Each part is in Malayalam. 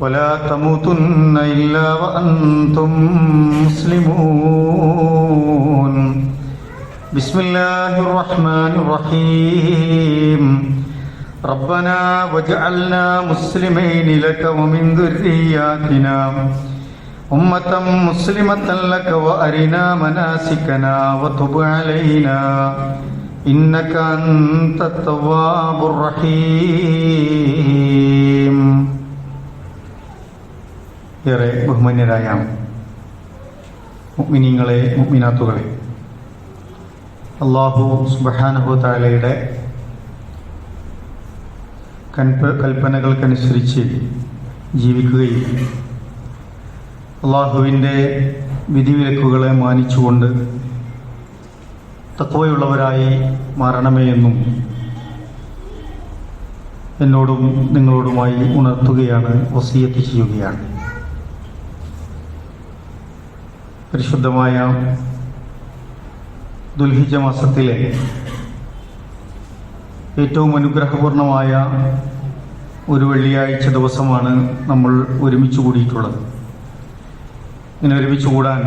ولا تموتن إلا وأنتم مسلمون. بسم الله الرحمن الرحيم. ربنا واجعلنا مسلمين لك ومن ذرياتنا. أمة مسلمة لك وأرنا مناسكنا وتب علينا. إنك أنت التواب الرحيم. ഏറെ ബഹുമാന്യരായ മുഗ്മിനിങ്ങളെ മുഗ്മിനാത്തുകളെ അള്ളാഹു സുബഹാനഹു താലയുടെ കൽപ്പ കൽപ്പനകൾക്കനുസരിച്ച് ജീവിക്കുകയും അള്ളാഹുവിന്റെ വിധിവിലക്കുകളെ മാനിച്ചുകൊണ്ട് തത്വയുള്ളവരായി മാറണമേ എന്നും എന്നോടും നിങ്ങളോടുമായി ഉണർത്തുകയാണ് വസീയത്ത് ചെയ്യുകയാണ്. പരിശുദ്ധമായ ദുൽഹിജ മാസത്തിലെ ഏറ്റവും അനുഗ്രഹപൂർണമായ ഒരു വെള്ളിയാഴ്ച ദിവസമാണ് നമ്മൾ ഒരുമിച്ച് കൂടിയിട്ടുള്ളത്. ഇങ്ങനെ ഒരുമിച്ച് കൂടാൻ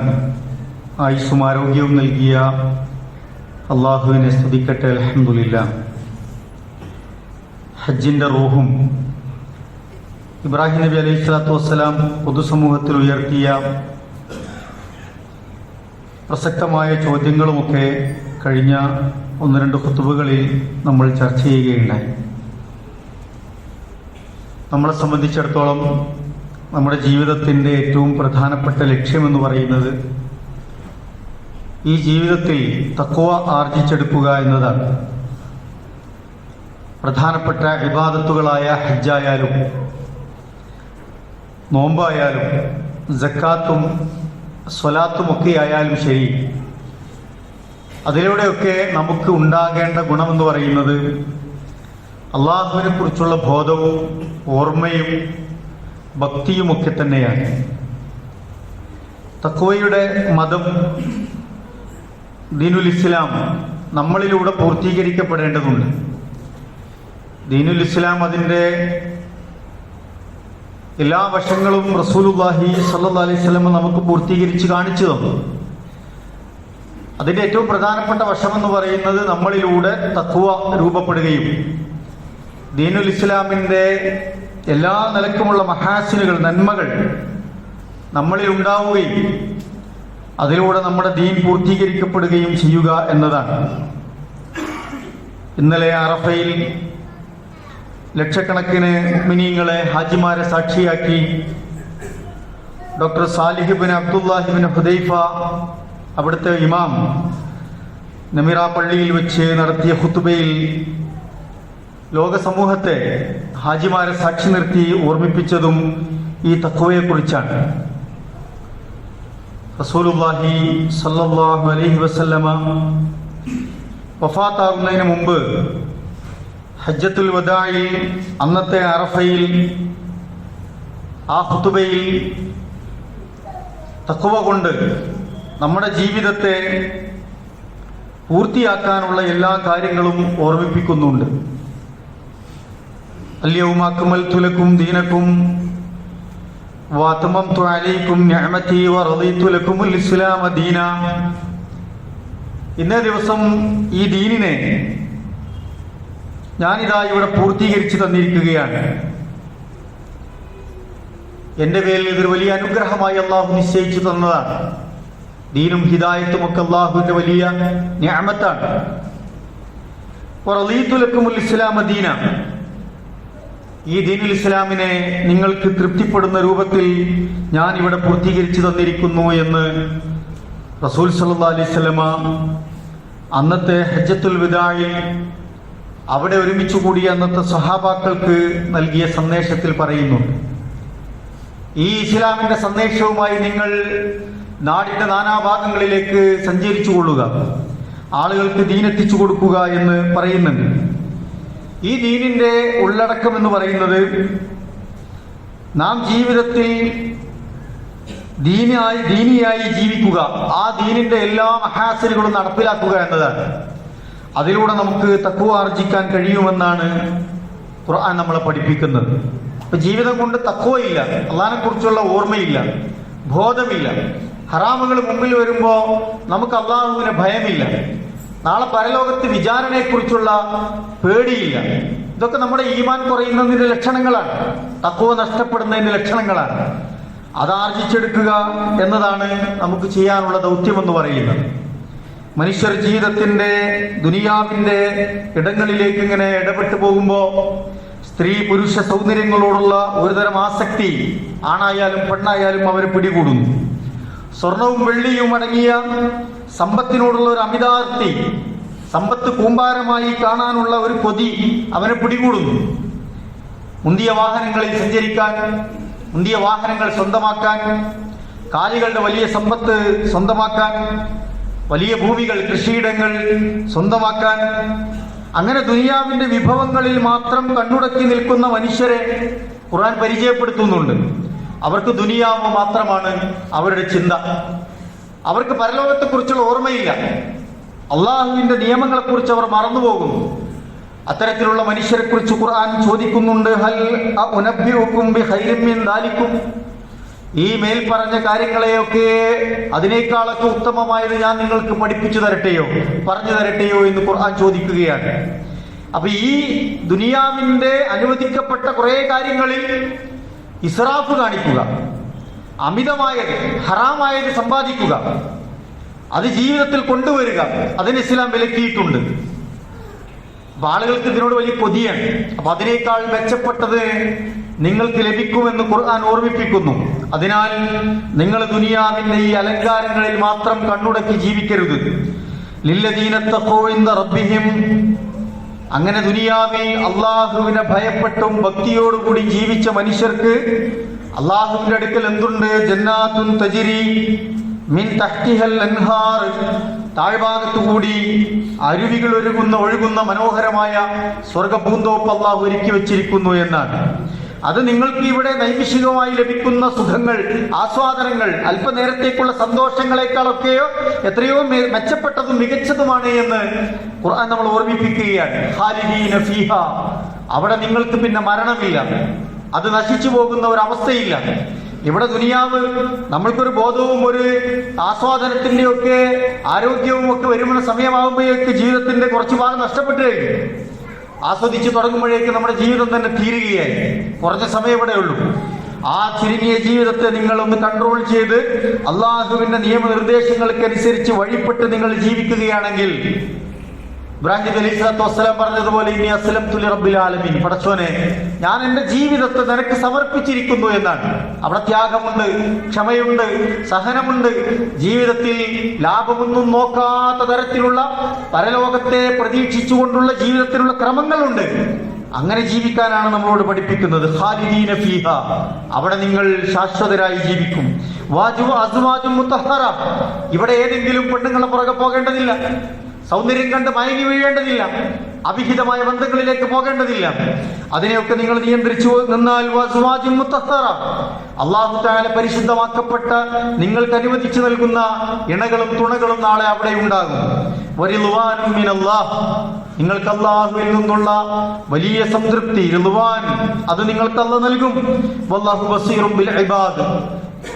ആയുസ്സും ആരോഗ്യവും നൽകിയ അള്ളാഹുവിനെ സ്തുതിക്കട്ടെ അലഹമുല്ല ഹജ്ജിന്റെ റൂഹും ഇബ്രാഹിം നബി അലൈഹി സ്വലാത്തു വസ്സലാം പൊതുസമൂഹത്തിൽ ഉയർത്തിയ പ്രസക്തമായ ചോദ്യങ്ങളുമൊക്കെ കഴിഞ്ഞ ഒന്ന് രണ്ട് കുത്തുബുകളിൽ നമ്മൾ ചർച്ച ചെയ്യുകയുണ്ടായി. നമ്മളെ സംബന്ധിച്ചിടത്തോളം നമ്മുടെ ജീവിതത്തിന്റെ ഏറ്റവും പ്രധാനപ്പെട്ട ലക്ഷ്യമെന്ന് പറയുന്നത് ഈ ജീവിതത്തിൽ തക്കുവ ആർജിച്ചെടുക്കുക എന്നതാണ്. പ്രധാനപ്പെട്ട വിവാദത്തുകളായ ഹജ്ജായാലും നോമ്പായാലും ജക്കാത്തും സ്വലാത്തും ഒക്കെ ആയാലും ശരി. അതിലൂടെയൊക്കെ നമുക്ക് ഉണ്ടാകേണ്ട ഗുണമെന്ന് പറയുന്നത് അള്ളാഹുവിനെ കുറിച്ചുള്ള ബോധവും ഓർമ്മയും ഭക്തിയുമൊക്കെ തന്നെയാണ്. തക്കോയുടെ മതം ദീനുൽ ഇസ്ലാം നമ്മളിലൂടെ പൂർത്തീകരിക്കപ്പെടേണ്ടതുണ്ട്. ദീനുൽ ഇസ്ലാം അതിന്റെ എല്ലാ വശങ്ങളും റസൂലുല്ലാഹി സല്ലാ അലൈഹി സ്വലമ നമുക്ക് പൂർത്തീകരിച്ച് കാണിച്ചു തന്നു. അതിന്റെ ഏറ്റവും പ്രധാനപ്പെട്ട വശമെന്ന് പറയുന്നത് നമ്മളിലൂടെ തത്വ രൂപപ്പെടുകയും ദീനുൽ ഇസ്ലാമിന്റെ എല്ലാ നിലക്കുമുള്ള മഹാസിനുകൾ നന്മകൾ നമ്മളിൽ ഉണ്ടാവുകയും അതിലൂടെ നമ്മുടെ ദീൻ പൂർത്തീകരിക്കപ്പെടുകയും ചെയ്യുക എന്നതാണ്. ഇന്നലെ അറഫയിൽ ലക്ഷക്കണക്കിന് മിനിങ്ങളെ ഹാജിമാരെ സാക്ഷിയാക്കി ഡോക്ടർ സാലിഹിബിൻ അബ്ദുല്ലാഹിബിൻ ഹുദൈഫ അവിടുത്തെ ഇമാം നമിറ പള്ളിയിൽ വെച്ച് നടത്തിയ ഹുത്തുബയിൽ ലോക സമൂഹത്തെ ഹാജിമാരെ സാക്ഷി നിർത്തി ഓർമ്മിപ്പിച്ചതും ഈ തക്കുവയെക്കുറിച്ചാണ് റസൂലുല്ലാഹി സല്ലാഹു അലൈഹി വസല്ലമ വഫാത്താകുന്നതിന് മുമ്പ് ഹജ്ജത്തുൽ വദായിൽ അന്നത്തെ അറഫയിൽ ആ ഹുത്തുബയിൽ തക്കുവ കൊണ്ട് നമ്മുടെ ജീവിതത്തെ പൂർത്തിയാക്കാനുള്ള എല്ലാ കാര്യങ്ങളും ഓർമ്മിപ്പിക്കുന്നുണ്ട്. അല്യവും തുലക്കും ലക്കും ദീനക്കും വാത്തമം അലൈക്കും നിഅമതി വറതി ലക്കുമുൽ ഇസ്ലാമ ദീന. ഇന്നേ ദിവസം ഈ ദീനിനെ ഞാനിതാ ഇവിടെ പൂർത്തീകരിച്ചു തന്നിരിക്കുകയാണ്. എന്റെ പേരിൽ ഇതൊരു വലിയ അനുഗ്രഹമായി അള്ളാഹു നിശ്ചയിച്ചു തന്നതാണ്. ദീനും ഹിദായത്തും ഒക്കെ അള്ളാഹുവിന്റെ വലിയ ഞാമത്താണ്. ഇസ്ലാമ ദീന. ഈ ദീനുൽ ഇസ്ലാമിനെ നിങ്ങൾക്ക് തൃപ്തിപ്പെടുന്ന രൂപത്തിൽ ഞാൻ ഇവിടെ പൂർത്തീകരിച്ചു തന്നിരിക്കുന്നു എന്ന് റസൂൽ സല്ലാ അലൈഹി സ്വലമ അന്നത്തെ ഹജ്ജത്തുൽ വിദായിൽ അവിടെ ഒരുമിച്ച് കൂടിയ അന്നത്തെ സഹാബാക്കൾക്ക് നൽകിയ സന്ദേശത്തിൽ പറയുന്നു. ഈ ഇസ്ലാമിന്റെ സന്ദേശവുമായി നിങ്ങൾ നാടിന്റെ നാനാഭാഗങ്ങളിലേക്ക് സഞ്ചരിച്ചു കൊള്ളുക. ആളുകൾക്ക് ദീനെത്തിച്ചു കൊടുക്കുക എന്ന് പറയുന്നുണ്ട്. ഈ ദീനിന്റെ ഉള്ളടക്കം എന്ന് പറയുന്നത് നാം ജീവിതത്തിൽ ദീനിയായി ദീനിയായി ജീവിക്കുക. ആ ദീനിന്റെ എല്ലാ മഹാസനുകളും നടപ്പിലാക്കുക എന്നതാണ്. അതിലൂടെ നമുക്ക് തക്കുവ ആർജിക്കാൻ കഴിയുമെന്നാണ് ഖുർആൻ നമ്മളെ പഠിപ്പിക്കുന്നത്. അപ്പൊ ജീവിതം കൊണ്ട് തക്കുവയില്ല അള്ളഹാനെ കുറിച്ചുള്ള ഓർമ്മയില്ല ബോധമില്ല. ഹറാമുകൾ മുമ്പിൽ വരുമ്പോ നമുക്ക് അള്ളാഹുവിന് ഭയമില്ല. നാളെ പരലോകത്ത് വിചാരണയെക്കുറിച്ചുള്ള പേടിയില്ല. ഇതൊക്കെ നമ്മുടെ ഈമാൻ കുറയുന്നതിന്റെ ലക്ഷണങ്ങളാണ്. തക്കുവ നഷ്ടപ്പെടുന്നതിന്റെ ലക്ഷണങ്ങളാണ്. അത് ആർജിച്ചെടുക്കുക എന്നതാണ് നമുക്ക് ചെയ്യാനുള്ള ദൗത്യം എന്ന് പറയുന്നത്. മനുഷ്യർ ജീവിതത്തിന്റെ ദുനിയാവിന്റെ ഇടങ്ങളിലേക്ക് ഇങ്ങനെ ഇടപെട്ടു പോകുമ്പോൾ സ്ത്രീ പുരുഷ സൗന്ദര്യങ്ങളോടുള്ള ഒരുതരം ആസക്തി ആണായാലും പെണ്ണായാലും അവരെ പിടികൂടുന്നു. സ്വർണവും വെള്ളിയും അടങ്ങിയ സമ്പത്തിനോടുള്ള ഒരു അമിതാർത്തി സമ്പത്ത് കൂമ്പാരമായി കാണാനുള്ള ഒരു കൊതി അവനെ പിടികൂടുന്നു. മുന്തിയ വാഹനങ്ങളിൽ സഞ്ചരിക്കാൻ മുന്തിയ വാഹനങ്ങൾ സ്വന്തമാക്കാൻ കാലികളുടെ വലിയ സമ്പത്ത് സ്വന്തമാക്കാൻ വലിയ ഭൂമികൾ കൃഷിയിടങ്ങൾ സ്വന്തമാക്കാൻ. അങ്ങനെ ദുനിയാവിന്റെ വിഭവങ്ങളിൽ മാത്രം കണ്ണുടക്കി നിൽക്കുന്ന മനുഷ്യരെ ഖുറാൻ പരിചയപ്പെടുത്തുന്നുണ്ട്. അവർക്ക് ദുനിയാവ് മാത്രമാണ് അവരുടെ ചിന്ത. അവർക്ക് പരലോകത്തെക്കുറിച്ചുള്ള ഓർമ്മയില്ല. അള്ളാഹുവിന്റെ നിയമങ്ങളെക്കുറിച്ച് അവർ മറന്നുപോകും. അത്തരത്തിലുള്ള മനുഷ്യരെക്കുറിച്ച് ഖുർആൻ ചോദിക്കുന്നുണ്ട് ഹൽ ഉനഭ്യൂക്കും ദാലിക്കും? ഈ മേൽ പറഞ്ഞ കാര്യങ്ങളെയൊക്കെ അതിനേക്കാളൊക്കെ ഉത്തമമായത് ഞാൻ നിങ്ങൾക്ക് പഠിപ്പിച്ചു തരട്ടെയോ പറഞ്ഞു തരട്ടെയോ എന്ന് ഖുർആൻ ചോദിക്കുകയാണ്. അപ്പൊ ഈ ദുനിയാവിന്റെ അനുവദിക്കപ്പെട്ട കുറെ കാര്യങ്ങളിൽ ഇസ്രാഫ് കാണിക്കുക അമിതമായത് ഹറാമായത് സമ്പാദിക്കുക അത് ജീവിതത്തിൽ കൊണ്ടുവരിക അതിന് ഇസ്ലാം വിലക്കിയിട്ടുണ്ട്. അപ്പൊ ആളുകൾക്ക് ഇതിനോട് വലിയ കൊതിയാണ്. അപ്പൊ അതിനേക്കാൾ മെച്ചപ്പെട്ടത് നിങ്ങൾക്ക് ലഭിക്കുമെന്ന് ഖുർആൻ ഓർമ്മിപ്പിക്കുന്നു. അതിനാൽ നിങ്ങൾ ദുനിയാവിന്റെ ഈ അലങ്കാരങ്ങളിൽ മാത്രം കണ്ണുടക്കി ജീവിക്കരുത്. റബ്ബിഹിം. അങ്ങനെ ദുനിയാവിൽ അള്ളാഹുവിനെ ഭയപ്പെട്ടും ഭക്തിയോടുകൂടി ജീവിച്ച മനുഷ്യർക്ക് അള്ളാഹുവിന്റെ അടുക്കൽ എന്തുണ്ട്? ജന്നാത്തുൻ തജിരി മിൻ തഹ്തിഹൽ അൻഹാർ. താഴ്ഭാഗത്തുകൂടി അരുവികൾ ഒരുങ്ങുന്ന ഒഴുകുന്ന മനോഹരമായ സ്വർഗപൂന്തോപ്പ് അള്ളാഹു ഒരുക്കി വെച്ചിരിക്കുന്നു എന്നാണ്. അത് നിങ്ങൾക്ക് ഇവിടെ നൈമിഷികമായി ലഭിക്കുന്ന സുഖങ്ങൾ ആസ്വാദനങ്ങൾ അല്പനേരത്തേക്കുള്ള സന്തോഷങ്ങളെക്കാളൊക്കെയോ എത്രയോ മെച്ചപ്പെട്ടതും മികച്ചതുമാണ് എന്ന് ഖുർആൻ നമ്മൾ ഓർമ്മിപ്പിക്കുകയാണ്. അവിടെ നിങ്ങൾക്ക് പിന്നെ മരണമില്ല. അത് നശിച്ചു പോകുന്ന ഒരു അവസ്ഥയില്ല ഇവിടെ ദുനിയാവ് നമ്മൾക്കൊരു ബോധവും ഒരു ആസ്വാദനത്തിന്റെ ഒക്കെ ആരോഗ്യവും ഒക്കെ വരുമ്പോൾ സമയമാകുമ്പോഴേക്ക് ജീവിതത്തിന്റെ കുറച്ചു ഭാഗം നഷ്ടപ്പെട്ടു കഴിഞ്ഞു. ആസ്വദിച്ച് തുടങ്ങുമ്പോഴേക്ക് നമ്മുടെ ജീവിതം തന്നെ തീരുകയായി. കുറച്ച് സമയം ഇവിടെ ഉള്ളൂ. ആ ചുരുങ്ങിയ ജീവിതത്തെ നിങ്ങൾ ഒന്ന് കൺട്രോൾ ചെയ്ത് അള്ളാഹുവിന്റെ നിയമനിർദ്ദേശങ്ങൾക്ക് അനുസരിച്ച് വഴിപ്പെട്ട് നിങ്ങൾ ജീവിക്കുകയാണെങ്കിൽ ഇബ്രാഹിം അലൈഹി സ്വലാത്തു വസ്സലാം പറഞ്ഞതുപോലെ ഇനി അസ്ലം തുലി റബ്ബിൽ ആലമീൻ. പടച്ചോനെ ഞാൻ എന്റെ ജീവിതത്തെ നിനക്ക് സമർപ്പിച്ചിരിക്കുന്നു എന്നാണ്. അവിടെ ത്യാഗമുണ്ട് ക്ഷമയുണ്ട് സഹനമുണ്ട്. ജീവിതത്തിൽ ലാഭമൊന്നും നോക്കാത്ത തരത്തിലുള്ള പരലോകത്തെ പ്രതീക്ഷിച്ചുകൊണ്ടുള്ള ജീവിതത്തിലുള്ള ക്രമങ്ങളുണ്ട്. അങ്ങനെ ജീവിക്കാനാണ് നമ്മളോട് പഠിപ്പിക്കുന്നത്. ഖാലിദീന ഫീഹ. അവിടെ നിങ്ങൾ ശാശ്വതരായി ജീവിക്കും. വാജു അസുവാജും മുത്തഹറ. ഇവിടെ ഏതെങ്കിലും പെണ്ണുങ്ങളെ പുറകെ പോകേണ്ടതില്ല. സൗന്ദര്യം കണ്ട് മയങ്ങി വീഴേണ്ടതില്ല. അവിഹിതമായ ബന്ധങ്ങളിലേക്ക് പോകേണ്ടതില്ല. അതിനെയൊക്കെ നിങ്ങൾ നിയന്ത്രിച്ചു നിന്നാൽ അള്ളാഹു താല പരിശുദ്ധമാക്കപ്പെട്ട നിങ്ങൾക്ക് അനുവദിച്ചു നൽകുന്ന ഇണകളും തുണകളും നാളെ അവിടെ ഉണ്ടാകും. നിങ്ങൾക്ക് അള്ളാഹുവിൽ നിന്നുള്ള വലിയ സംതൃപ്തി അത് നിങ്ങൾക്ക് അല്ല നൽകും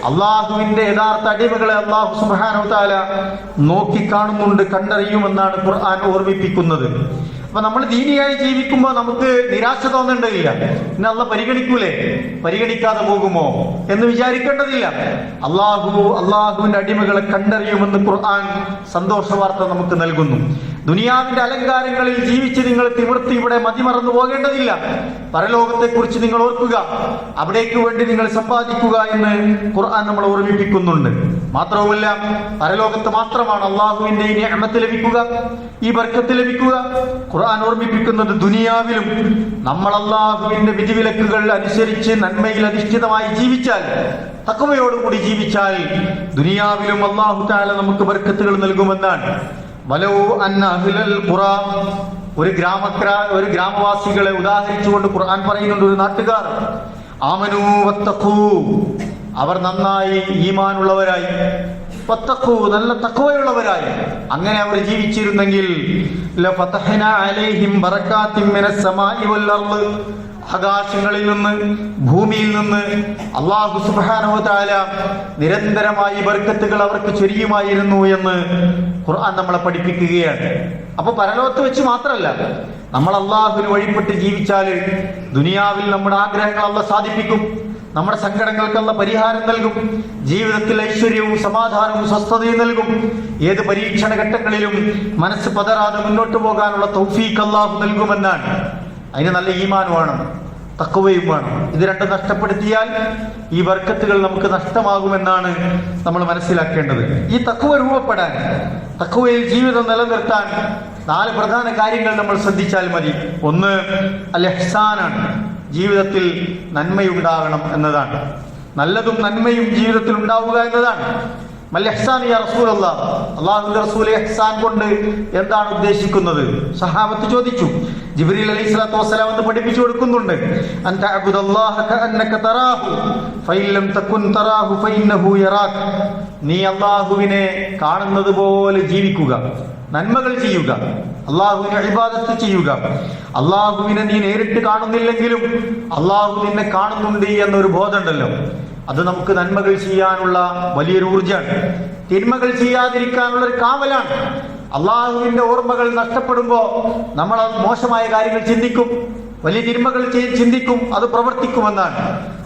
അള്ളാഹുവിന്റെ യഥാർത്ഥ അടിമകളെ അള്ളാഹു സുബാനോ താല നോക്കിക്കാണുന്നുണ്ട് കണ്ടറിയുമെന്നാണ് ഖുർആൻ ഓർമ്മിപ്പിക്കുന്നത്. അപ്പൊ നമ്മൾ ദീനിയായി ജീവിക്കുമ്പോൾ നമുക്ക് നിരാശ തോന്നേണ്ടതില്ല. പിന്നെ അല്ല പരിഗണിക്കൂലേ? പരിഗണിക്കാതെ പോകുമോ? എന്ന് വിചാരിക്കേണ്ടതില്ല. അള്ളാഹു അള്ളാഹുവിന്റെ അടിമകളെ കണ്ടറിയുമെന്ന് ഖുർആൻ സന്തോഷ വാർത്ത നമുക്ക് നൽകുന്നു. ദുനിയാവിന്റെ അലങ്കാരങ്ങളിൽ ജീവിച്ച് നിങ്ങൾ തിമിർത്തി ഇവിടെ മതിമറന്നു പോകേണ്ടതില്ല. പരലോകത്തെ കുറിച്ച് നിങ്ങൾ ഓർക്കുക. അവിടേക്ക് വേണ്ടി നിങ്ങൾ സമ്പാദിക്കുക എന്ന് ഖുർആൻ നമ്മൾ ഓർമ്മിപ്പിക്കുന്നുണ്ട്. മാത്രവുമല്ല പരലോകത്ത് മാത്രമാണ് അള്ളാഹുവിന്റെ ഈ അമത്ത് ലഭിക്കുക ഈ ബർക്കത്ത് ലഭിക്കുക. ഖുർആൻ ഓർമ്മിപ്പിക്കുന്നത് ദുനിയാവിലും നമ്മൾ അള്ളാഹുവിന്റെ വിധിവിലക്കുകൾ അനുസരിച്ച് നന്മയിൽ അധിഷ്ഠിതമായി ജീവിച്ചാൽ തക്കവയോടുകൂടി ജീവിച്ചാൽ ദുനിയാവിലും അള്ളാഹു താല നമുക്ക് ബർക്കത്തുകൾ നൽകുമെന്നാണ്. ഒരു ഗ്രാമക്ര ഒരു ഗ്രാമവാസികളെ ഉദാഹരിച്ചുകൊണ്ട് ഖുർആൻ പറയുന്നുണ്ട് ഒരു നാട്ടുകാർ. ആമനൂ അവർ നന്നായി ഈമാനുള്ളവരായി. നല്ല തക്കവയുള്ളവരായി അങ്ങനെ അവർ ജീവിച്ചിരുന്നെങ്കിൽ ആകാശങ്ങളിൽ നിന്ന് ഭൂമിയിൽ നിന്ന് അള്ളാഹു സുബ്ഹാനഹു തആല നിരന്തരമായി ബർക്കത്തുകൾ അവർക്ക് ചൊരിയുമായിരുന്നു എന്ന് ഖുർആൻ നമ്മളെ പഠിപ്പിക്കുകയാണ്. അപ്പൊ പരലോകത്ത് വെച്ച് മാത്രമല്ല നമ്മൾ അള്ളാഹുവിന് വഴിപ്പെട്ട് ജീവിച്ചാൽ ദുനിയാവിൽ നമ്മുടെ ആഗ്രഹങ്ങൾ അല്ല സാധിപ്പിക്കും നമ്മുടെ സങ്കടങ്ങൾക്കുള്ള പരിഹാരം നൽകും ജീവിതത്തിൽ ഐശ്വര്യവും സമാധാനവും സ്വസ്ഥതയും നൽകും. ഏത് പരീക്ഷണ ഘട്ടങ്ങളിലും മനസ്സ് പതറാതെ മുന്നോട്ട് പോകാനുള്ള തൗഫീഖ് അള്ളാഹു നൽകുമെന്നാണ്. അതിന് നല്ല ഈമാൻ വേണം തക്കവയും വേണം. ഇത് രണ്ടും നഷ്ടപ്പെടുത്തിയാൽ ഈ വർക്കത്തുകൾ നമുക്ക് നഷ്ടമാകുമെന്നാണ് നമ്മൾ മനസ്സിലാക്കേണ്ടത്. ഈ തക്കവ രൂപപ്പെടാൻ തക്കവയിൽ ജീവിതം നിലനിർത്താൻ നാല് പ്രധാന കാര്യങ്ങൾ നമ്മൾ ശ്രദ്ധിച്ചാൽ മതി. ഒന്ന് അലഹ്സാനാണ് ജീവിതത്തിൽ നന്മയുണ്ടാകണം എന്നതാണ്. നല്ലതും നന്മയും ജീവിതത്തിൽ ഉണ്ടാവുക എന്നതാണ്. കൊണ്ട് എന്താണ് ഉദ്ദേശിക്കുന്നത്? സഹാബത്ത് ചോദിച്ചു. ജിബ്രീൽ അലൈഹി സ്വലാത്തു വസ്സലാം എന്ന് പഠിപ്പിച്ചു കൊടുക്കുന്നുണ്ട്. നീ അള്ളാഹുവിനെ കാണുന്നത് പോലെ ജീവിക്കുക നന്മകൾ ചെയ്യുക അള്ളാഹുവിനെ ഇബാദത്ത് ചെയ്യുക. അള്ളാഹുവിനെ നീ നേരിട്ട് കാണുന്നില്ലെങ്കിലും അള്ളാഹു നിന്നെ കാണുന്നുണ്ട് എന്നൊരു ബോധമുണ്ടല്ലോ. അത് നമുക്ക് നന്മകൾ ചെയ്യാനുള്ള വലിയൊരു ഊർജമാണ്. തിന്മകൾ ചെയ്യാതിരിക്കാനുള്ള ഒരു കാവലാണ്. അള്ളാഹുവിന്റെ ഓർമ്മകൾ നഷ്ടപ്പെടുമ്പോ നമ്മൾ മോശമായ കാര്യങ്ങൾ ചിന്തിക്കും. വലിയ തിന്മകൾ ചിന്തിക്കും അത് പ്രവർത്തിക്കുമെന്നാണ്.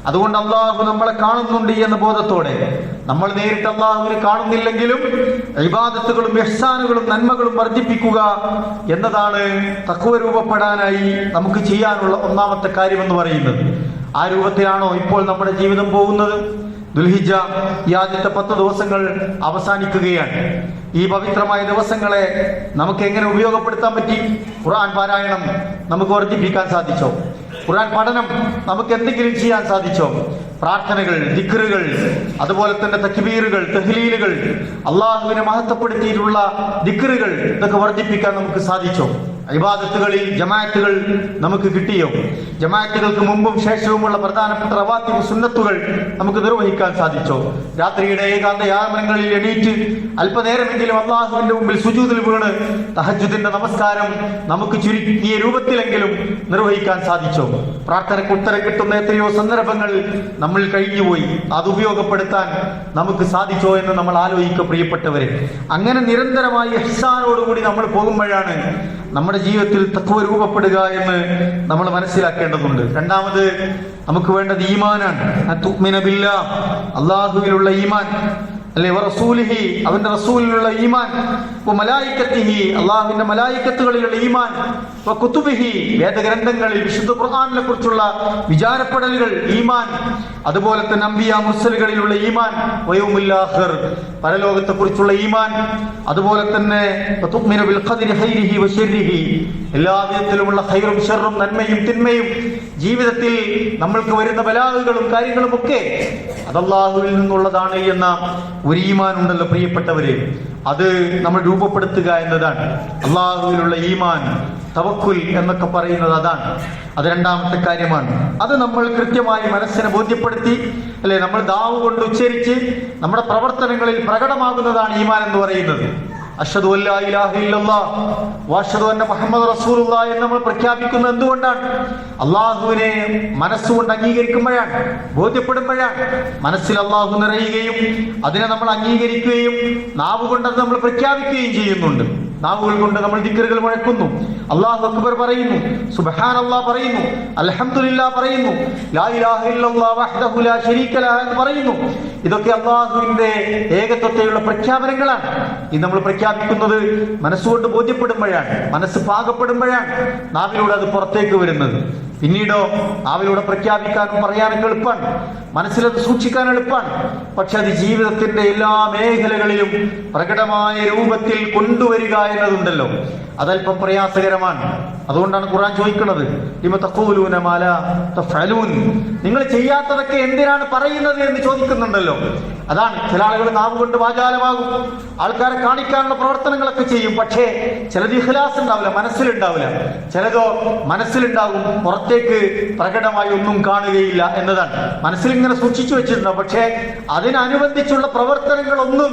അതുകൊണ്ട് അള്ളാഹു നമ്മളെ കാണുന്നുണ്ട് എന്ന ബോധത്തോടെ നമ്മൾ നേരിട്ട് അള്ളാഹുവിനെ കാണുന്നില്ലെങ്കിലും ഇബാദത്തുകളും എഹ്സാനുകളും നന്മകളും വർദ്ധിപ്പിക്കുക എന്നതാണ് തക്കുവ രൂപപ്പെടാനായി നമുക്ക് ചെയ്യാനുള്ള ഒന്നാമത്തെ കാര്യം എന്ന് പറയുന്നത്. ആ രൂപത്തിലാണോ ഇപ്പോൾ നമ്മുടെ ജീവിതം പോകുന്നത്? ദുൽഹിജ ഈ ആദ്യത്തെ പത്ത് ദിവസങ്ങൾ അവസാനിക്കുകയാണ്. ഈ പവിത്രമായ ദിവസങ്ങളെ നമുക്ക് എങ്ങനെ ഉപയോഗപ്പെടുത്താൻ പറ്റി? ഖുർആൻ പാരായണം നമുക്ക് വർദ്ധിപ്പിക്കാൻ സാധിച്ചോ? ഖുർആൻ പഠനം നമുക്ക് എന്തെങ്കിലും ചെയ്യാൻ സാധിച്ചോ? പ്രാർത്ഥനകൾ ദിക്റുകൾ അതുപോലെ തന്നെ തക്ബീറുകൾ തഹ്ലീലുകൾ അള്ളാഹുവിനെ മഹത്വപ്പെടുത്തിയിട്ടുള്ള ദിക്റുകൾ ഇതൊക്കെ വർദ്ധിപ്പിക്കാൻ നമുക്ക് സാധിച്ചോ? ഇബാദത്തുകളിൽ ജമാഅത്തുകൾ നമുക്ക് കിട്ടിയോ? ജമാഅത്തുകൾക്ക് മുമ്പും ശേഷവുമുള്ള പ്രധാനപ്പെട്ട റവാത്തിബ് സുന്നത്തുകൾ നമുക്ക് നിർവഹിക്കാൻ സാധിച്ചോ? രാത്രിയുടെ ഏകാന്ത യാമനങ്ങളിൽ എണീറ്റ് അല്പനേരമെങ്കിലും അള്ളാഹുവിന്റെ മുമ്പിൽ സുജൂതിൽ വീണ് തഹജുദിന്റെ നമസ്കാരം നമുക്ക് ചുരുക്കിയ രൂപത്തിലെങ്കിലും നിർവഹിക്കാൻ സാധിച്ചോ? പ്രാർത്ഥനയ്ക്ക് ഉത്തരം കിട്ടുന്ന എത്രയോ സന്ദർഭങ്ങൾ നമ്മൾ കഴിഞ്ഞുപോയി. അത് ഉപയോഗപ്പെടുത്താൻ നമുക്ക് സാധിച്ചോ എന്ന് നമ്മൾ ആലോചിക്കുക പ്രിയപ്പെട്ടവരെ. അങ്ങനെ നിരന്തരമായി എഹ്സാനോടുകൂടി നമ്മൾ പോകുമ്പോഴാണ് നമ്മുടെ ജീവിതത്തിൽ തത്വ രൂപപ്പെടുക എന്ന് നമ്മൾ മനസ്സിലാക്കേണ്ടതുണ്ട്. രണ്ടാമത് നമുക്ക് വേണ്ടത് ഈമാനാണ്. അള്ളാഹുവിലുള്ള ഈമാൻ. അല്ലെ? റസൂലിഹി അവന്റെ റസൂലിലുള്ള ഈമാൻ. മലായിക്കത്തിഹി അള്ളാഹുവിന്റെ മലായിക്കത്തുകളിലുള്ള ഈമാൻ. കുത്തുബിഹി വേദഗ്രന്ഥങ്ങളിൽ വിശുദ്ധ ഖുർആാനിനെ കുറിച്ചുള്ള വിചാരപ്പെടലുകൾ ഈമാൻ. അതുപോലെ തന്നെ അംബിയ മുർസലുകളിലുള്ള ഈമാൻ. വയോമുല്ലാഹർ പരലോകത്തെ കുറിച്ചുള്ള ഈമാൻ. അതുപോലെ തന്നെ എല്ലാ വിധത്തിലുമുള്ള ഹൈറും ഷെറും നന്മയും തിന്മയും ജീവിതത്തിൽ നമ്മൾക്ക് വരുന്ന ബലാഹുകളും കാര്യങ്ങളും ഒക്കെ അതല്ലാഹുവിൽ നിന്നുള്ളതാണ് എന്ന ഒരു ഈമാൻ ഉണ്ടല്ലോ പ്രിയപ്പെട്ടവര്. അത് നമ്മൾ രൂപപ്പെടുത്തുക എന്നതാണ്. അള്ളാഹുവിലുള്ള ഈമാൻ തവക്കുൽ എന്നൊക്കെ പറയുന്നത് അതാണ്. അത് രണ്ടാമത്തെ കാര്യമാണ്. അത് നമ്മൾ കൃത്യമായി മനസ്സിനെ ബോധ്യപ്പെടുത്തി അല്ലെ? നമ്മൾ ദാവ് കൊണ്ട് ഉച്ചരിച്ച് നമ്മുടെ പ്രവർത്തനങ്ങളിൽ പ്രകടമാകുന്നതാണ് ഈമാൻ എന്ന് പറയുന്നത്. മുഹമ്മദ് റസൂലുള്ള എന്ന് നമ്മൾ പ്രഖ്യാപിക്കുന്നത് എന്തുകൊണ്ടാണ്? അള്ളാഹുവിനെ മനസ്സുകൊണ്ട് അംഗീകരിക്കുമ്പോഴാണ് ബോധ്യപ്പെടുമ്പോഴാണ്. മനസ്സിൽ അള്ളാഹു നിറയുകയും അതിനെ നമ്മൾ അംഗീകരിക്കുകയും നാവ് കൊണ്ട് അത് നമ്മൾ പ്രഖ്യാപിക്കുകയും ചെയ്യുന്നുണ്ട്. നാവുകൾ കൊണ്ട് നമ്മൾ ദിക്കറുകൾ മുഴക്കുന്നു. അള്ളാഹു അക്ബർ പറയുന്നു സുബഹാൻ അള്ളാഹ് പറയുന്നു അൽഹംദുലില്ലാ പറയുന്നു പറയുന്നു. ഇതൊക്കെ അള്ളാഹുവിന്റെ ഏകത്വത്തെയുള്ള പ്രഖ്യാപനങ്ങളാണ്. ഇത് നമ്മൾ പ്രഖ്യാപിക്കുന്നത് മനസ്സുകൊണ്ട് ബോധ്യപ്പെടുമ്പോഴാണ് മനസ്സ് പാകപ്പെടുമ്പോഴാണ് നാവിലൂടെ അത് പുറത്തേക്ക് വരുന്നത്. പിന്നീടോ നാവിലൂടെ പ്രഖ്യാപിക്കാനും പറയാനൊക്കെ എളുപ്പമാണ് മനസ്സിലത് സൂക്ഷിക്കാൻ എളുപ്പമാണ്. പക്ഷെ അത് ജീവിതത്തിന്റെ എല്ലാ മേഖലകളിലും പ്രകടമായ രൂപത്തിൽ കൊണ്ടുവരിക എന്നതുണ്ടല്ലോ. അതല്പം പ്രയാസകരമാണ്. അതുകൊണ്ടാണ് ഖുർആൻ ചോദിക്കുന്നത് നിങ്ങൾ ചെയ്യാത്തതൊക്കെ എന്തിനാണ് പറയുന്നത് എന്ന് ചോദിക്കുന്നുണ്ടല്ലോ. അതാണ് ചില ആളുകൾ നാവ് കൊണ്ട് വാചാലമാകും. ആൾക്കാരെ കാണിക്കാനുള്ള പ്രവർത്തനങ്ങളൊക്കെ ചെയ്യും. പക്ഷേ ചിലത് ഇഖ്ലാസ് ഉണ്ടാവില്ല മനസ്സിലുണ്ടാവില്ല. ചിലതോ മനസ്സിലുണ്ടാകും പുറത്തേക്ക് പ്രകടമായി ഒന്നും കാണുകയില്ല എന്നതാണ്. മനസ്സിൽ ഇങ്ങനെ സൂക്ഷിച്ചു വെച്ചിട്ടുണ്ടാവും പക്ഷേ അതിനനുബന്ധിച്ചുള്ള പ്രവർത്തനങ്ങളൊന്നും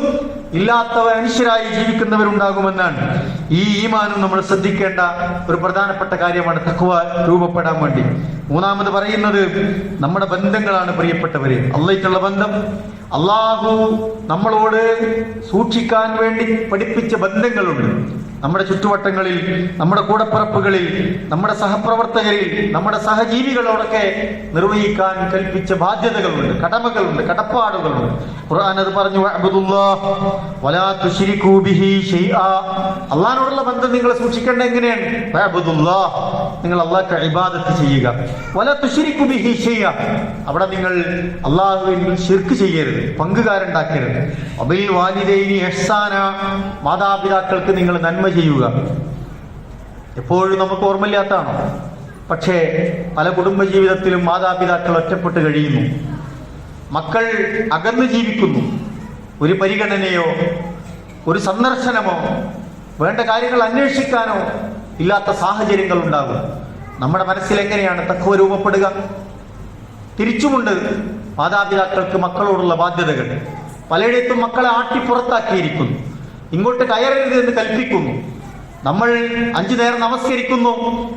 ഇല്ലാത്തവ മനുഷ്യരായി ജീവിക്കുന്നവരുണ്ടാകുമെന്നാണ്. ഈ ഈമാനും നമ്മൾ ശ്രദ്ധിക്കേണ്ട ഒരു പ്രധാനപ്പെട്ട കാര്യമാണ് തക്കുവ രൂപപ്പെടാൻ വേണ്ടി. മൂന്നാമത് പറയുന്നത് നമ്മുടെ ബന്ധങ്ങളാണ് പ്രിയപ്പെട്ടവര്. അള്ളയിട്ടുള്ള ബന്ധം അള്ളാഹു നമ്മളോട് സൂക്ഷിക്കാൻ വേണ്ടി പഠിപ്പിച്ച ബന്ധങ്ങളുണ്ട്. നമ്മുടെ ചുറ്റുവട്ടങ്ങളിൽ നമ്മുടെ കൂടപ്പിറപ്പുകളിൽ നമ്മുടെ സഹപ്രവർത്തകരിൽ നമ്മുടെ സഹജീവികളോടൊക്കെ നിർവഹിക്കാൻ കൽപ്പിച്ച ബാധ്യതകളുണ്ട് കടമകളുണ്ട് കടപ്പാടുകളുണ്ട് ഖുർആൻ അത് പറഞ്ഞു അള്ളഹാനോടുള്ള വലാ തുശ്രികൂ ബിഹി ഷൈആ." അള്ളാഹിനോടുള്ള ബന്ധം നിങ്ങൾ സൂക്ഷിക്കേണ്ട എങ്ങനെയാണ്. നിങ്ങൾ അള്ളാഹ്ക്ക് ഇബാദത്ത് ചെയ്യുക വലാ തുശ്രികൂ ബിഹി ഷൈആ. അവിടെ നിങ്ങൾ അള്ളാഹുവിൽ ശിർക്ക് ചെയ്യരുത് പങ്കുകാരുണ്ടാക്കരുത് അബിൽ വാലിദൈനി എഹ്സാന മാതാപിതാക്കൾക്ക് നിങ്ങൾ നന്മ ചെയ്യുക. എപ്പോഴും നമുക്ക് ഓർമ്മയില്ലാത്തതാണോ? പക്ഷേ പല കുടുംബജീവിതത്തിലും മാതാപിതാക്കൾ ഒറ്റപ്പെട്ട് കഴിയുന്നു. മക്കൾ അകന്നു ജീവിക്കുന്നു. ഒരു പരിഗണനയോ ഒരു സന്ദർശനമോ വേണ്ട കാര്യങ്ങൾ അന്വേഷിക്കാനോ ഇല്ലാത്ത സാഹചര്യങ്ങൾ ഉണ്ടാകും. നമ്മുടെ മനസ്സിൽ എങ്ങനെയാണ് തക്കവ രൂപപ്പെടുക? തിരിച്ചുമുണ്ട് മാതാപിതാക്കൾക്ക് മക്കളോടുള്ള ബാധ്യതകൾ. പലയിടത്തും മക്കളെ ആട്ടി പുറത്താക്കിയിരിക്കുന്നു. ഇങ്ങോട്ട് കയറരുത് എന്ന് കൽപ്പിക്കുന്നു. നമ്മൾ അഞ്ചു നേരം നമസ്കരിക്കുന്നു.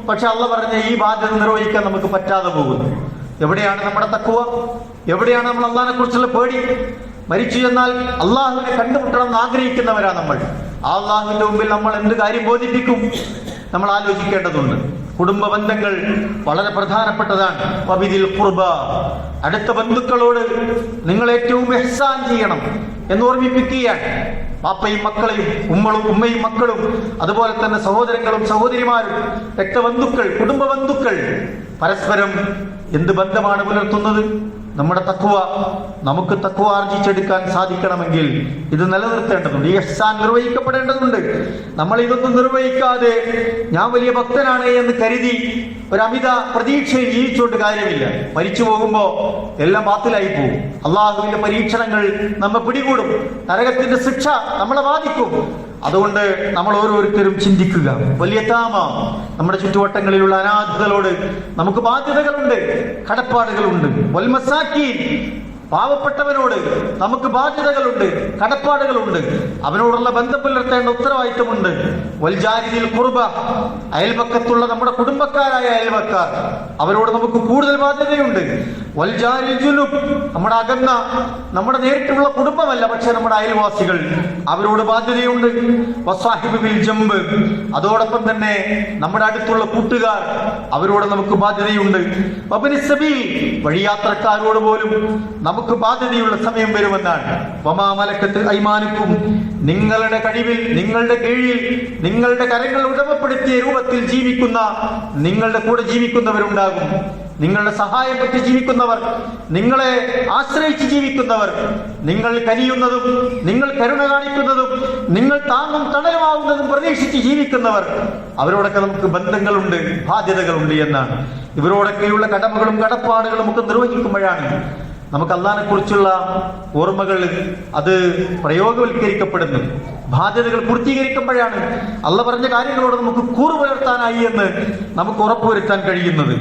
പക്ഷെ അള്ള പറഞ്ഞ ഈ ബാധ്യത നിർവഹിക്കാൻ നമുക്ക് പറ്റാതെ പോകുന്നു. എവിടെയാണ് നമ്മുടെ തക്കുവ എവിടെയാണ് നമ്മൾ അള്ളാഹിനെ കുറിച്ചുള്ള പേടി? മരിച്ചു എന്നാൽ അള്ളാഹുവിനെ കണ്ടുമുട്ടണം എന്ന് ആഗ്രഹിക്കുന്നവരാ നമ്മൾ. ആ അള്ളാഹുവിന്റെ മുമ്പിൽ നമ്മൾ എന്ത് കാര്യം ബോധിപ്പിക്കും? നമ്മൾ ആലോചിക്കേണ്ടതുണ്ട്. കുടുംബ ബന്ധങ്ങൾ വളരെ പ്രധാനപ്പെട്ടതാണ്. വബിദിൽ ഖുർബ. അടുത്ത ബന്ധുക്കളോട് നിങ്ങൾ ഏറ്റവും എഹ്സാൻ ചെയ്യണം എന്ന് ഓർമ്മിപ്പിക്കുകയാണ്. പാപ്പയും മക്കളെയും ഉമ്മളും ഉമ്മയും മക്കളും അതുപോലെ തന്നെ സഹോദരങ്ങളും സഹോദരിമാരും രക്തബന്ധുക്കൾ കുടുംബ ബന്ധുക്കൾ പരസ്പരം എന്ത് ബന്ധമാണ് പുലർത്തുന്നത്? നമ്മുടെ തക്കുവ നമുക്ക് തക്കുവ ആർജിച്ചെടുക്കാൻ സാധിക്കണമെങ്കിൽ ഇത് നിലനിർത്തേണ്ടതുണ്ട്. ഈ എഹ്സാൻ നിർവഹിക്കപ്പെടേണ്ടതുണ്ട്. നമ്മൾ ഇതൊന്നും നിർവഹിക്കാതെ ഞാൻ വലിയ ഭക്തനാണ് എന്ന് കരുതി ഒരു അമിത പ്രതീക്ഷയിൽ ജീവിച്ചുകൊണ്ട് കാര്യമില്ല. മരിച്ചു പോകുമ്പോൾ എല്ലാം ബാത്തിലായി പോകും അള്ളാഹുവിന്റെ പരീക്ഷണങ്ങൾ നമ്മെ പിടികൂടും. നരകത്തിന്റെ ശിക്ഷ നമ്മളെ ബാധിക്കും. അതുകൊണ്ട് നമ്മൾ ഓരോരുത്തരും ചിന്തിക്കുക. വലിയ താമ നമ്മുടെ ചുറ്റുവട്ടങ്ങളിലുള്ള അനാഥകളോട് നമുക്ക് ബാധ്യതകളുണ്ട് കടപ്പാടുകളുണ്ട്. വൽമസാക്കി പാവപ്പെട്ടവനോട് നമുക്ക് ബാധ്യതകളുണ്ട് കടപ്പാടുകളുണ്ട്. അവനോടുള്ള ബന്ധം പുലർത്തേണ്ട ഉത്തരവാദിത്തമുണ്ട്. വൽജാരിതിൽ കുർബ അയൽപക്കത്തുള്ള നമ്മുടെ കുടുംബക്കാരായ അയൽപക്കാർ അവരോട് നമുക്ക് കൂടുതൽ ബാധ്യതയുണ്ട്. നമ്മുടെ അകന്ന നമ്മുടെ നേരിട്ടുള്ള കുടുംബമല്ല പക്ഷെ നമ്മുടെ അയൽവാസികൾ. അവരോട് ബാധ്യതയുണ്ട്. ജമ്പ് അതോടൊപ്പം തന്നെ നമ്മുടെ അടുത്തുള്ള കൂട്ടുകാർ അവരോട് നമുക്ക് ബാധ്യതയുണ്ട്. വഴിയാത്രക്കാരോട് പോലും നമുക്ക് ബാധ്യതയുള്ള സമയം വരുമെന്നാണ്. പമാമലക്കത്ത് മലക്കത്ത് ഐമാനുക്കും. നിങ്ങളുടെ കഴിവിൽ നിങ്ങളുടെ കീഴിൽ നിങ്ങളുടെ കരങ്ങൾ ഉടമപ്പെടുത്തിയ രൂപത്തിൽ ജീവിക്കുന്ന നിങ്ങളുടെ കൂടെ ജീവിക്കുന്നവരുണ്ടാകും. നിങ്ങളുടെ സഹായം പറ്റി ജീവിക്കുന്നവർ നിങ്ങളെ ആശ്രയിച്ച് ജീവിക്കുന്നവർ നിങ്ങൾ കനിയുന്നതും നിങ്ങൾ കരുണ കാണിക്കുന്നതും നിങ്ങൾ താങ്ങും തണലുമാവുന്നതും പ്രതീക്ഷിച്ച് ജീവിക്കുന്നവർ അവരോടൊക്കെ നമുക്ക് ബന്ധങ്ങളുണ്ട് ബാധ്യതകളുണ്ട് എന്നാണ് ഇവരോടൊക്കെയുള്ള കടമകളും കടപ്പാടുകളും ഒക്കെ നിർവഹിക്കുമ്പോഴാണ് നമുക്ക് അള്ളാഹിനെ കുറിച്ചുള്ള ഓർമ്മകൾ അത് പ്രയോഗവൽക്കരിക്കപ്പെടുന്നു ബാധ്യതകൾ പൂർത്തീകരിക്കുമ്പോഴാണ് അള്ള പറഞ്ഞ കാര്യങ്ങളോട് നമുക്ക് കൂറു പുലർത്താനായി എന്ന് നമുക്ക് ഉറപ്പുവരുത്താൻ കഴിയുന്നത്.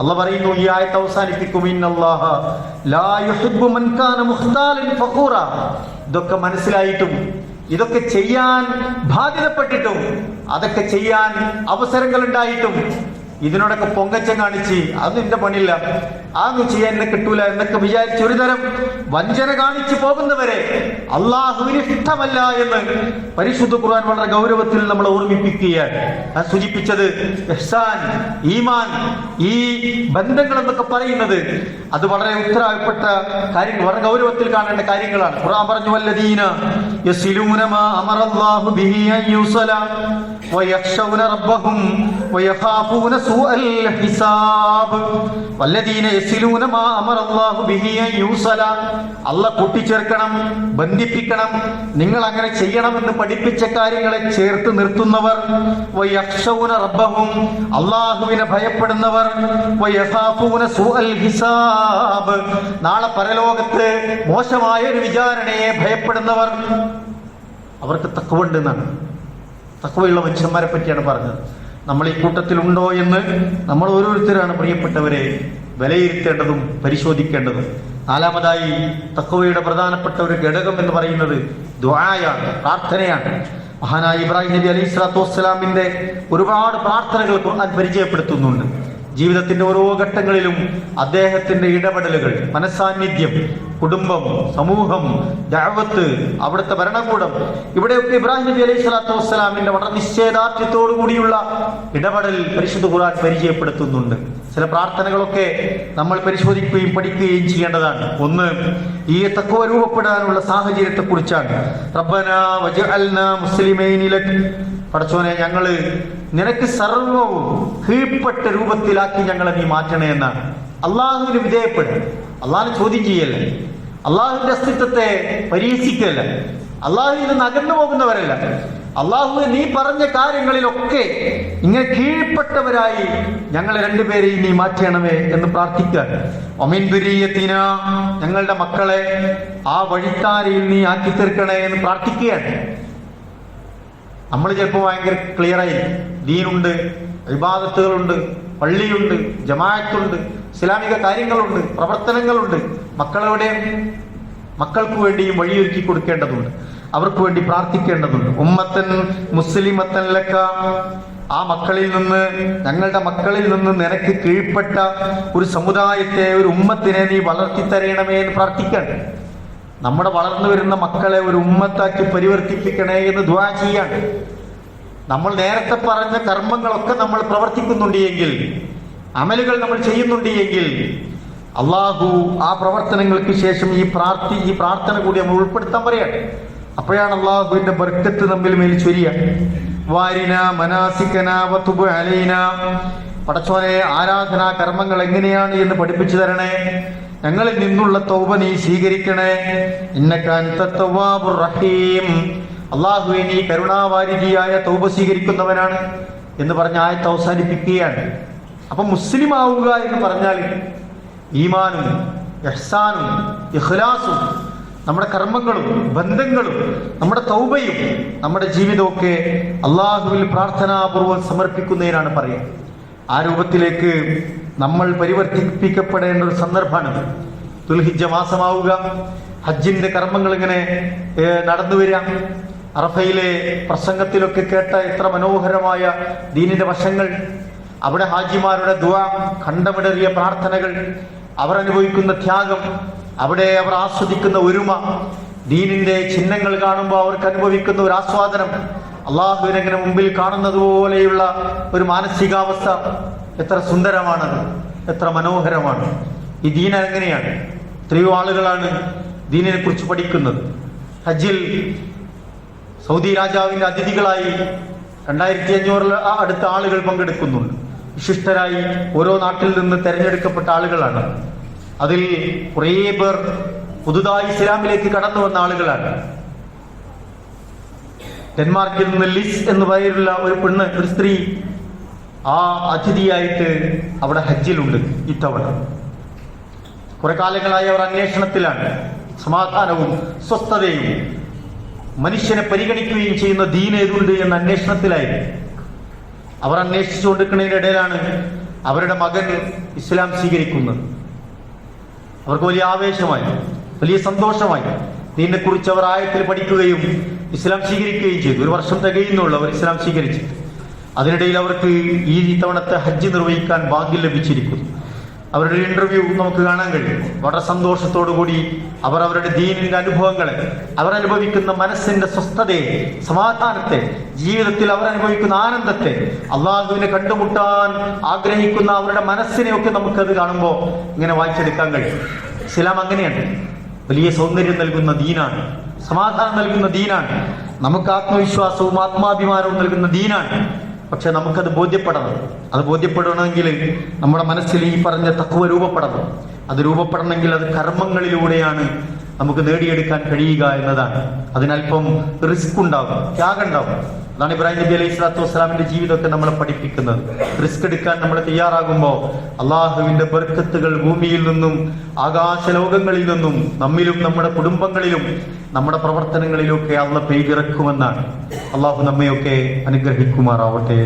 അള്ള പറയുന്നു ഈ ആയത്ത് അവസാനിപ്പിക്കും. ഇതൊക്കെ മനസ്സിലായിട്ടും ഇതൊക്കെ ചെയ്യാൻ ബാധ്യതപ്പെട്ടിട്ടും അതൊക്കെ ചെയ്യാൻ അവസരങ്ങൾ ഉണ്ടായിട്ടും ഇതിനോടൊക്കെ പൊങ്കച്ചം കാണിച്ച് അത് എന്റെ പണിയില്ല. അതൊന്നും ചെയ്യാൻ എന്നെ കിട്ടൂല എന്നൊക്കെ വിചാരിച്ച് ഒരു തരം വഞ്ചന കാണിച്ചു പോകുന്നവരെ അള്ളാഹുവിന് ഇഷ്ടമല്ല എന്ന് പരിശുദ്ധ ഖുർആൻ വളരെ ഗൗരവത്തിൽ നമ്മൾ ഓർമ്മിപ്പിക്കുകയാണ്. സൂചിപ്പിച്ചത് ഈമാൻ ഈ ബന്ധങ്ങൾ എന്നൊക്കെ പറയുന്നത് അത് വളരെ ഉത്തരവാദപ്പെട്ട കാര്യങ്ങൾ വളരെ ഗൗരവത്തിൽ കാണേണ്ട കാര്യങ്ങളാണ്. ഖുർആൻ പറഞ്ഞു വല്ലദീന യസിലൂന അമറല്ലാഹു ബിഹി അൻ യുസല വയഖ്ശൗന റബ്ബഹും വയഖാഫൂന അല്ലാഹ് കൂട്ടിച്ചേർക്കണം ബന്ധിപ്പിക്കണം നിങ്ങൾ അങ്ങനെ ചെയ്യണമെന്ന് പഠിപ്പിച്ച കാര്യങ്ങളെ ചേർത്ത് നിർത്തുന്നവർ. റബ്ബഹും അള്ളാഹുവിനെ ഭയപ്പെടുന്നവർ. ഹിസാബ്. നാളെ പരലോകത്ത് മോശമായ ഒരു വിചാരണയെ ഭയപ്പെടുന്നവർ. അവർക്ക് തക്കവുണ്ട് എന്നാണ് തക്കവയുള്ള മനുഷ്യന്മാരെ പറ്റിയാണ് പറഞ്ഞത്. നമ്മൾ ഈ കൂട്ടത്തിലുണ്ടോ എന്ന് നമ്മൾ ഓരോരുത്തരാണ് പ്രിയപ്പെട്ടവരെ വിലയിരുത്തേണ്ടതും പരിശോധിക്കേണ്ടതും. നാലാമതായി തക്കവയുടെ പ്രധാനപ്പെട്ട ഒരു ഘടകം എന്ന് പറയുന്നത് ദ്വായാണ് പ്രാർത്ഥനയാണ്. മഹാനായ ഇബ്രാഹിം നബി അലൈഹി സ്വലാത്തു വസ്സലാമിന്റെ ഒരുപാട് പ്രാർത്ഥനകൾ ഖുർആൻ പരിചയപ്പെടുത്തുന്നുണ്ട്. ജീവിതത്തിന്റെ ഓരോ ഘട്ടങ്ങളിലും അദ്ദേഹത്തിന്റെ ഇടപെടലുകൾ മനസാന്നിധ്യം കുടുംബം സമൂഹം ദഅവത്ത് അവിടുത്തെ ഭരണകൂടം. ഇവിടെയൊക്കെ ഇബ്രാഹിം നബി അലൈഹി സ്വലാത്തു വസ്സലാമിന്റെ വളരെ നിശ്ചയദാർഢ്യത്തോടു കൂടിയുള്ള ഇടപെടൽ പരിശുദ്ധ ഖുർആൻ പരിചയപ്പെടുത്തുന്നുണ്ട്. ചില പ്രാർത്ഥനകളൊക്കെ നമ്മൾ പരിശോധിക്കുകയും പഠിക്കുകയും ചെയ്യേണ്ടതാണ്. ഒന്ന് ഈ തക്കവ രൂപപ്പെടാനുള്ള സാഹചര്യത്തെ കുറിച്ചാണ് റബ്ബന പടച്ചോനെ ഞങ്ങൾ നിനക്ക് സർവവും കീഴ്പ്പെട്ട രൂപത്തിലാക്കി ഞങ്ങളെ നീ മാറ്റണേ എന്നാണ്. അള്ളാഹുവിന് വിധേയപ്പെടും അള്ളാഹിനെ ചോദ്യം ചെയ്യല്ലേ? അള്ളാഹുവിന്റെ അസ്തിത്വത്തെ പരീക്ഷിക്കല്ല? അള്ളാഹുവിൽ നിന്ന് അകന്നു പോകുന്നവരല്ല? അള്ളാഹു നീ പറഞ്ഞ കാര്യങ്ങളിലൊക്കെ ഇങ്ങനെ കീഴ്പ്പെട്ടവരായി ഞങ്ങളെ രണ്ടുപേരെയും നീ മാറ്റണമേ എന്ന് പ്രാർത്ഥിക്കുക. ഞങ്ങളുടെ മക്കളെ ആ വഴിത്താരയിൽ നീ ആക്കി തീർക്കണേ എന്ന് പ്രാർത്ഥിക്കുകയാണ് നമ്മൾ ചിലപ്പോൾ ഭയങ്കര ക്ലിയറായി ദീനുണ്ട് വിവാദത്തുകളുണ്ട് പള്ളിയുണ്ട് ജമാഅത്തുണ്ട് ഇസ്ലാമിക കാര്യങ്ങളുണ്ട് പ്രവർത്തനങ്ങളുണ്ട്. മക്കളെവിടെ മക്കൾക്ക് വേണ്ടിയും വഴിയൊരുക്കി കൊടുക്കേണ്ടതുണ്ട്. അവർക്ക് വേണ്ടി പ്രാർത്ഥിക്കേണ്ടതുണ്ട്. ഉമ്മത്തൻ മുസ്ലിമത്തൻ ലക്ക ആ മക്കളിൽ നിന്ന് ഞങ്ങളുടെ മക്കളിൽ നിന്ന് നിനക്ക് കീഴ്പ്പെട്ട ഒരു സമുദായത്തെ ഒരു ഉമ്മത്തിനെ നീ വളർത്തി തരയണമേ എന്ന് പ്രാർത്ഥിക്കണം നമ്മുടെ വളർന്നു വരുന്ന മക്കളെ ഒരു ഉമ്മത്താക്കി പരിവർത്തിപ്പിക്കണേ എന്ന് ദ്വാ ചെയ്യാണ് നമ്മൾ നേരത്തെ പറഞ്ഞ കർമ്മങ്ങളൊക്കെ നമ്മൾ പ്രവർത്തിക്കുന്നുണ്ട് എങ്കിൽ അമലുകൾ നമ്മൾ ചെയ്യുന്നുണ്ട് എങ്കിൽ അള്ളാഹു ആ പ്രവർത്തനങ്ങൾക്ക് ശേഷം ഈ പ്രാർത്ഥി ഈ പ്രാർത്ഥന കൂടി നമ്മൾ ഉൾപ്പെടുത്താൻ പറയട്ടെ അപ്പോഴാണ് അള്ളാഹുവിന്റെ ബർക്കത്ത് തമ്മിൽ മേൽ ചൊരിയ. വാരിന മനാസിക്കന വത്തുബ് അലൈന. പടച്ചോനെ ആരാധന കർമ്മങ്ങൾ എങ്ങനെയാണ് എന്ന് പഠിപ്പിച്ചു തരണേ. ഞങ്ങളിൽ നിന്നുള്ള തൗബ നീ സ്വീകരിക്കണേ. ഇന്നക്കാൻ റഹീം. അള്ളാഹുവെ നീ കരുണാവാരിധിയായ തൗബ സ്വീകരിക്കുന്നവനാണ് എന്ന് പറഞ്ഞ ആയത്ത് അവസാനിപ്പിക്കുകയാണ്. അപ്പൊ മുസ്ലിം ആവുക എന്ന് പറഞ്ഞാൽ ഈമാനും എഹ്സാനും ഇഖ്ലാസും നമ്മുടെ കർമ്മങ്ങളും ബന്ധങ്ങളും നമ്മുടെ തൗബയും നമ്മുടെ ജീവിതമൊക്കെ അള്ളാഹുവിൽ പ്രാർത്ഥനാപൂർവം സമർപ്പിക്കുന്നതിനാണ് പറയുക ആ രൂപത്തിലേക്ക് നമ്മൾ പരിവർത്തിപ്പിക്കപ്പെടേണ്ട ഒരു സന്ദർഭമാണ് ദുൽഹിജ മാസമാവുക. ഹജ്ജിന്റെ കർമ്മങ്ങൾ ഇങ്ങനെ നടന്നു വരിക. അറഫയിലെ പ്രസംഗത്തിലൊക്കെ കേട്ട എത്ര മനോഹരമായ ദീനിന്റെ വശങ്ങൾ അവിടെ ഹാജിമാരുടെ ദ ഖണ്ഡമിടറിയ പ്രാർത്ഥനകൾ അവർ അനുഭവിക്കുന്ന ത്യാഗം അവിടെ അവർ ആസ്വദിക്കുന്ന ഒരുമ ദീനിന്റെ ചിഹ്നങ്ങൾ കാണുമ്പോൾ അവർക്ക് അനുഭവിക്കുന്ന ഒരു ആസ്വാദനം അള്ളാഹുവിനെങ്ങനെ മുമ്പിൽ കാണുന്നത് പോലെയുള്ള ഒരു മാനസികാവസ്ഥ. എത്ര സുന്ദരമാണ് എത്ര മനോഹരമാണ്. ഈ ദീൻ എങ്ങനെയാണ്? എത്രയോ ആളുകളാണ് ദീനിനെ കുറിച്ച് പഠിക്കുന്നത്. ഹജ്ജിൽ സൗദി രാജാവിന്റെ അതിഥികളായി രണ്ടായിരത്തി അഞ്ഞൂറിൽ അടുത്ത ആളുകൾ പങ്കെടുക്കുന്നുണ്ട്. വിശിഷ്ടരായി ഓരോ നാട്ടിൽ നിന്ന് തെരഞ്ഞെടുക്കപ്പെട്ട ആളുകളാണ്. അതിൽ കുറേ പേർ പുതുതായി ഇസ്ലാമിലേക്ക് കടന്നു വന്ന ആളുകളാണ്. ഡെൻമാർക്കിൽ നിന്ന് ലിസ് എന്ന് പേരുള്ള ഒരു പെണ്ണ് ഒരു സ്ത്രീ ആ അതിഥിയായിട്ട് അവിടെ ഹജ്ജിലുണ്ട് ഇത്തവണ. കുറെ കാലങ്ങളായി അവർ അന്വേഷണത്തിലാണ്. സമാധാനവും സ്വസ്ഥതയും മനുഷ്യനെ പരിഗണിക്കുകയും ചെയ്യുന്ന ദീൻ എന്ന അന്വേഷണത്തിലായിരുന്നു. അവർ അന്വേഷിച്ചു ഇടയിലാണ് അവരുടെ മകൻ ഇസ്ലാം സ്വീകരിക്കുന്നത്. അവർക്ക് വലിയ ആവേശമായി വലിയ സന്തോഷമായി. ദീനെ കുറിച്ച് അവർ ആയത്തിൽ പഠിക്കുകയും ഇസ്ലാം സ്വീകരിക്കുകയും ചെയ്തു. ഒരു വർഷം തികയുന്നുള്ളൂ അവർ ഇസ്ലാം സ്വീകരിച്ചു അതിനിടയിൽ അവർക്ക് ഈ തവണത്തെ ഹജ്ജ് നിർവഹിക്കാൻ ഭാഗ്യം ലഭിച്ചിരിക്കുന്നു. അവരുടെ ഇന്റർവ്യൂ നമുക്ക് കാണാൻ കഴിയും. വളരെ സന്തോഷത്തോടു കൂടി അവർ അവരുടെ ദീനിന്റെ അനുഭവങ്ങളെ അവർ അനുഭവിക്കുന്ന മനസ്സിന്റെ സ്വസ്ഥതയെ സമാധാനത്തെ ജീവിതത്തിൽ അവർ അനുഭവിക്കുന്ന ആനന്ദത്തെ അള്ളാഹുവിനെ കണ്ടുമുട്ടാൻ ആഗ്രഹിക്കുന്ന അവരുടെ മനസ്സിനെയൊക്കെ നമുക്കത് കാണുമ്പോൾ ഇങ്ങനെ വായിച്ചെടുക്കാൻ കഴിയും. ഇസ്ലാം അങ്ങനെയാണ്. വലിയ സൗന്ദര്യം നൽകുന്ന ദീനാണ്. സമാധാനം നൽകുന്ന ദീനാണ്. നമുക്ക് ആത്മവിശ്വാസവും ആത്മാഭിമാനവും നൽകുന്ന ദീനാണ്. പക്ഷെ നമുക്കത് ബോധ്യപ്പെടണം. അത് ബോധ്യപ്പെടണമെങ്കിൽ നമ്മുടെ മനസ്സിൽ ഈ പറഞ്ഞ തക്കുവ രൂപപ്പെടണം. അത് രൂപപ്പെടണമെങ്കിൽ അത് കർമ്മങ്ങളിലൂടെയാണ് നമുക്ക് നേടിയെടുക്കാൻ കഴിയുക എന്നതാണ്. അതിനൽപ്പം റിസ്ക് ഉണ്ടാകും ത്യാഗം ഉണ്ടാകും. അതാണ് ഇബ്രാഹിം നബി അലൈഹി സ്വലാത്തു വസ്സലാമിന്റെ ജീവിതമൊക്കെ നമ്മളെ പഠിപ്പിക്കുന്നത്. റിസ്ക് എടുക്കാൻ നമ്മൾ തയ്യാറാകുമ്പോൾ അള്ളാഹുവിന്റെ ബർക്കത്തുകൾ ഭൂമിയിൽ നിന്നും ആകാശ ലോകങ്ങളിൽ നിന്നും നമ്മിലും നമ്മുടെ കുടുംബങ്ങളിലും നമ്മുടെ പ്രവർത്തനങ്ങളിലൊക്കെ അള്ള പെയ്തിറക്കുമെന്നാണ്. അള്ളാഹു നമ്മയൊക്കെ അനുഗ്രഹിക്കുമാറാവട്ടെ.